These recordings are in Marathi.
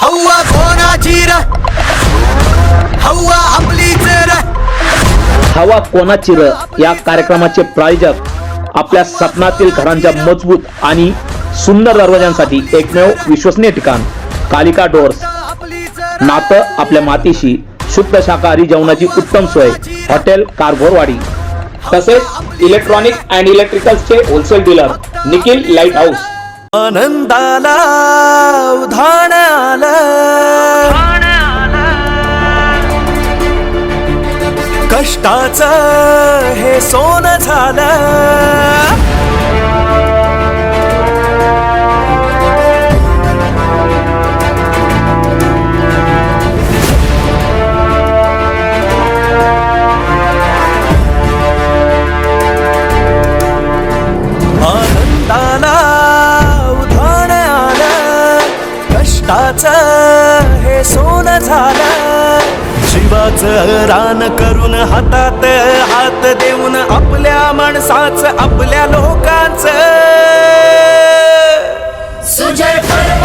हव्वा कोणाची र? हव्वा आपलीच र. हवा कोणाची र? या कार्यक्रमाचे प्रायोजक आपल्या स्वप्नातील घरांच्या मजबूत आणि सुंदर दरवाजांसाठी एकमेव विश्वसनीय ठिकाण कालिका आपलीच नातं आपल्या मातीशी शुद्ध शाकाहारी जेवणाची उत्तम सोय हॉटेल कारभोरवाडी. तसेच electronic and इलेक्ट्रिकल्सचे wholesale dealer Nikhil light house आनंदाला उधाण आलं कष्टाचं हे सोनं झालं. झालं. शिवाच रान करून हातात हात देऊन आपल्या माणसाच आपल्या लोकांच. सुजय पर्व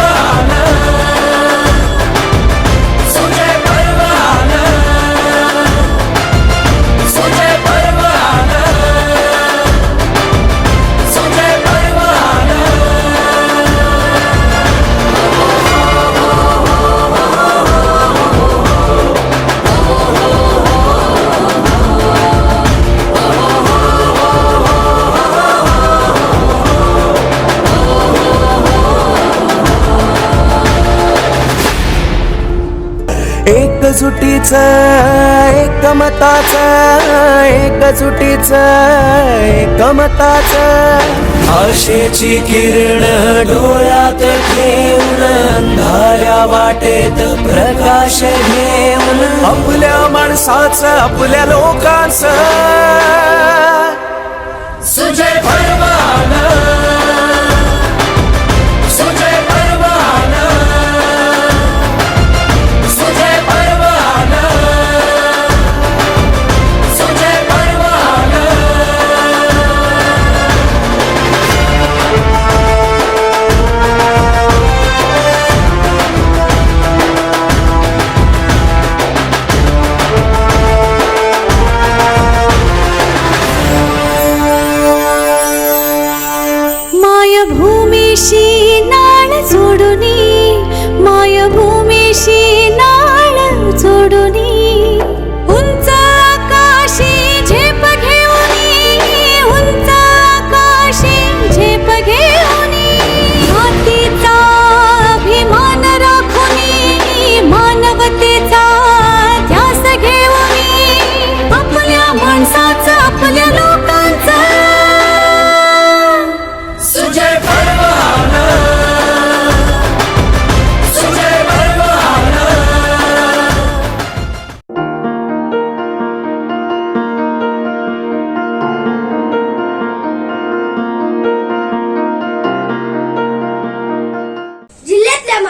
एकजुटीच एकमताच एकजुटीच एकमताच. आशेची किरण डोळ्यात ठेवून अंधाऱ्या वाटेत प्रकाश घेऊन. आपल्या माणसाचं आपल्या लोकांचं. सुजय पर्व